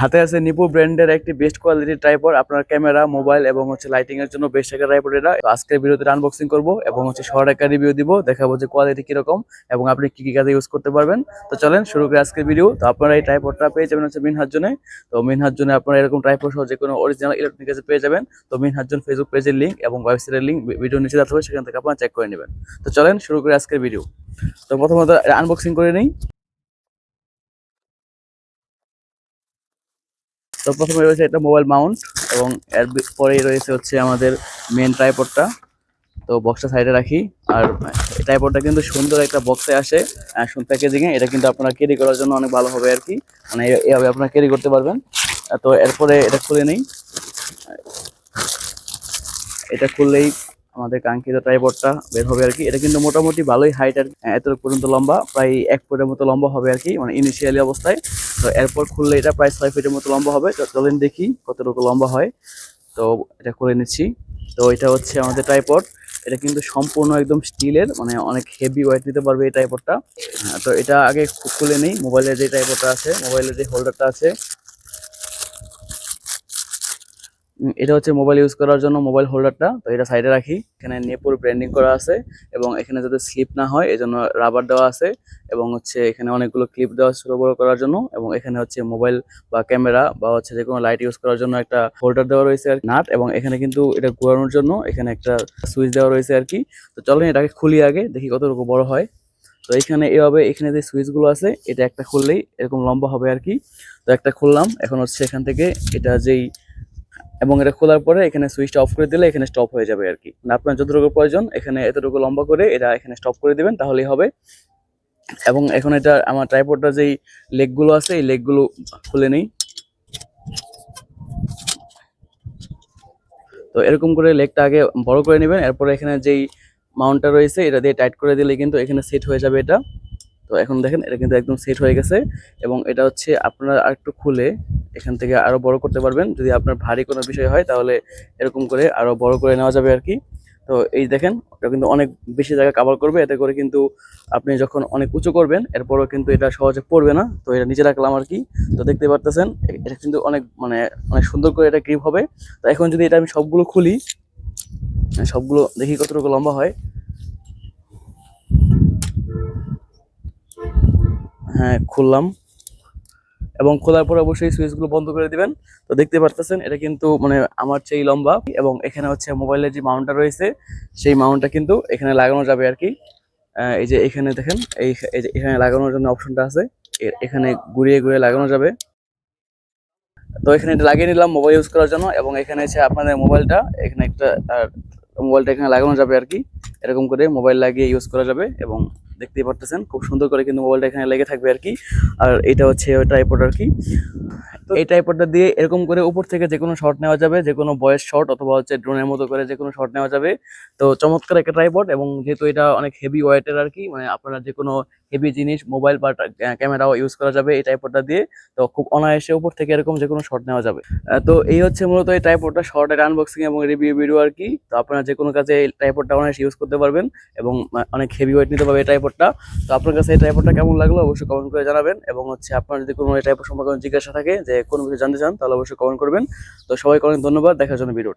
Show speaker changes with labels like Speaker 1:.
Speaker 1: হাতে আছে নিপো ব্র্যান্ডের একটি বেস্ট কোয়ালিটির ট্রাইপড আপনার ক্যামেরা মোবাইল এবং হচ্ছে লাইটিং এর জন্য বেস্ট একটা ট্রাইপড এটা। তো আজকের ভিডিওতে আনবক্সিং করব এবং হচ্ছে শর্ট একটা রিভিউ দিব, দেখাবো যে কোয়ালিটি কীরকম এবং আপনি কি কি কাজে ইউজ করতে পারবেন। তো চলেন শুরু করে আজকের ভিডিও তো আপনারা এই ট্রাইপডটা পেয়ে যাবেন হচ্ছে মিনহার জন্য তো মিনহার জন্য আপনারা এরকম ট্রাইপড সহ যে কোনো অরিজিনাল ইলেকট্রনিক কাছে পেয়ে যাবেন। তো মিনহার জন্য ফেসবুক পেজের লিঙ্ক এবং ওয়েবসাইটের লিঙ্ক ভিডিও নিচে দেওয়া হবে সেখান থেকে আপনারা চেক করে নেবেন। তো চলেন শুরু করে আজকের ভিডিও তো প্রথমত আনবক্সিং করে নিই। তো প্রথমে রয়েছে একটা মোবাইল মাউন্ট এবং এর পরেই রয়েছে হচ্ছে আমাদের মেন ট্রাইপডটা তো বক্সটা সাইডে রাখি। আর ট্রাইপডটা কিন্তু সুন্দর একটা বক্সে আসে প্যাকেজিং এ। এটা কিন্তু আপনারা ক্যারি করার জন্য অনেক ভালো হবে আর কি। মানে এভাবে আপনারা ক্যারি করতে পারবেন। তো এরপরে এটা খুলে নেই। এটা খুললেই আমাদের কাঙ্ক্ষিত ট্রাইপডটা বের হবে আর কি। এটা কিন্তু মোটামুটি ভালোই হাইট আর আহ, এতটুকু পর্যন্ত লম্বা প্রায় এক ফুটের মতো লম্বা হবে আর কি মানে ইনিশিয়ালি অবস্থায়। তো এরপর খুললে এটা প্রায় ছয় ফিটের মতো লম্বা হবে। তো চলেন দেখি কতটুকু লম্বা হয়। তো এটা করে নিচ্ছি। তো এটা হচ্ছে আমাদের ট্রাইপড এটা কিন্তু সম্পূর্ণ একদম স্টিলের মানে অনেক হেভি ওয়েট নিতে পারবে এই ট্রাইপডটা তো এটা আগে খুলে নেই। মোবাইলের যে ট্রাইপডটা আছে মোবাইলের যে হোল্ডারটা আছে এটা হচ্ছে মোবাইল ইউজ করার জন্য মোবাইল হোল্ডারটা তো এটা সাইডে রাখি। এখানে নেপুর ব্র্যান্ডিং করা আছে এবং এখানে যাতে স্লিপ না হয় এই জন্য রাবার দেওয়া আছে এবং হচ্ছে এখানে অনেকগুলো ক্লিপ দেওয়া ছোট বড় করার জন্য এবং এখানে হচ্ছে মোবাইল বা ক্যামেরা বা হচ্ছে যে কোনো লাইট ইউজ করার জন্য একটা হোল্ডার দেওয়া রয়েছে আর নাট এবং এখানে কিন্তু এটা ঘোরানোর জন্য এখানে একটা সুইচ দেওয়া রয়েছে আর কি। তো চলেন এটাকে খুলি আগে, দেখি কতটুকু বড় হয়। তো এখানে এভাবে এখানে যে সুইচগুলো আছে, এটা একটা খুললেই এরকম লম্বা হবে আর কি। তো একটা খুললাম, এখন হচ্ছে এখান থেকে এটা যেই এবং এটা খোলার পরে এখানে সুইচটা অফ করে দিলে এখানে স্টপ হয়ে যাবে আর কি মানে আপনার যতটুকু প্রয়োজন, এখানে এতটুকু লম্বা করে এটা এখানে স্টপ করে দিবেন, তাহলেই হবে। এবং এখন এটা আমার ট্রাইপডটা যেই লেগগুলো আছে, এই লেগগুলো খুলে নেই। তো এরকম করে লেগটা আগে বড় করে নেবেন, এরপরে এখানে যেই মাউন্টটা রয়েছে, এটা দিয়ে টাইট করে দিলে কিন্তু এখানে সেট হয়ে যাবে এটা। তো এখন দেখেন, এটা কিন্তু একদম সেট হয়ে গেছে এবং এটা হচ্ছে আপনারা আরেকটু খুলে এখান থেকে আরও বড় করতে পারবেন। যদি আপনার ভারী কোনো বিষয় হয়, তাহলে এরকম করে আরও বড় করে নেওয়া যাবে আর কি তো এই দেখেন এটা কিন্তু অনেক বেশি জায়গা কভার করবে। এতে করে কিন্তু আপনি যখন অনেক উঁচু করবেন, এরপরও কিন্তু এটা সহজে পড়বে না। তো এটা নিচে রাখলাম আর কি তো দেখতে পারতেছেন এটা কিন্তু অনেক মানে অনেক সুন্দর করে এটা গ্রিপ হবে। তো এখন যদি এটা আমি সবগুলো খুলি, সবগুলো দেখি কতটুকু লম্বা হয়। হ্যাঁ খুললাম। এবং খোলার পর অবশ্যই সুইচগুলো বন্ধ করে দিবেন। তো দেখতে পারতেছেন, এটা কিন্তু মানে আমার চেয়ে লম্বা। এবং এখানে হচ্ছে মোবাইলের যে মাউন্টটা রয়েছে, সেই মাউন্টটা কিন্তু এখানে লাগানো যাবে আর কি। এই যে এখানে দেখেন, এই যে এখানে লাগানোর জন্য অপশনটা আছে। এখানে ঘুরিয়ে ঘুরিয়ে লাগানো যাবে। তো এখানে এটা লাগিয়ে নিলাম মোবাইল ইউজ করার জন্য। এবং এখানে হচ্ছে আপনাদের মোবাইলটা, এখানে একটা মোবাইলটা এখানে লাগানো যাবে আর কি। এরকম করে মোবাইল লাগিয়ে ইউজ করা যাবে। এবং দেখতেই পারতেছেন। খুব সুন্দর করে কিন্তু মোবাইলটা এখানে লেগে থাকবে আর কি। আর এটা হচ্ছে ট্রাইপড আর কি। এই ট্রাইপডটা দিয়ে এরকম করে উপর থেকে যে কোনো শট নেওয়া যাবে, যে কোনো বয়েস শট অথবা হচ্ছে ড্রোনের মতো করে যে কোনো শট নেওয়া যাবে। তো চমৎকার একটা ট্রাইপড এবং যেহেতু এটা অনেক হেভি ওয়েটের আর কি মানে আপনারা যে কোনো হেভি জিনিস মোবাইল বা ক্যামেরাও ইউজ করা যাবে এই ট্রাইপডটা দিয়ে। তো খুব অনায়াসে উপর থেকে এরকম যে কোনো শট নেওয়া যাবে। তো এই হচ্ছে মূলত এই ট্রাইপডটা শর্টের আনবক্সিং এবং রিভিউ ভিডিও আর কি তো আপনারা যে কোনো কাজে এই ট্রাইপডটা অনায়াসে ইউজ করতে পারবেন এবং অনেক হেভি ওয়েট নিতে পারবে এই ট্রাইপডটা তো আপনার কাছে এই ট্রাইপডটা কেমন লাগল অবশ্যই কমেন্ট করে জানাবেন এবং হচ্ছে আপনার যদি কোনো এই ট্রাইপড সম্পর্কে জিজ্ঞাসা থাকে যে কোনো কিছু জানতে চান, তাহলে অবশ্যই কমেন্ট করবেন। তো সবাই অনেক ধন্যবাদ, দেখার জন্য ভিডিওটা।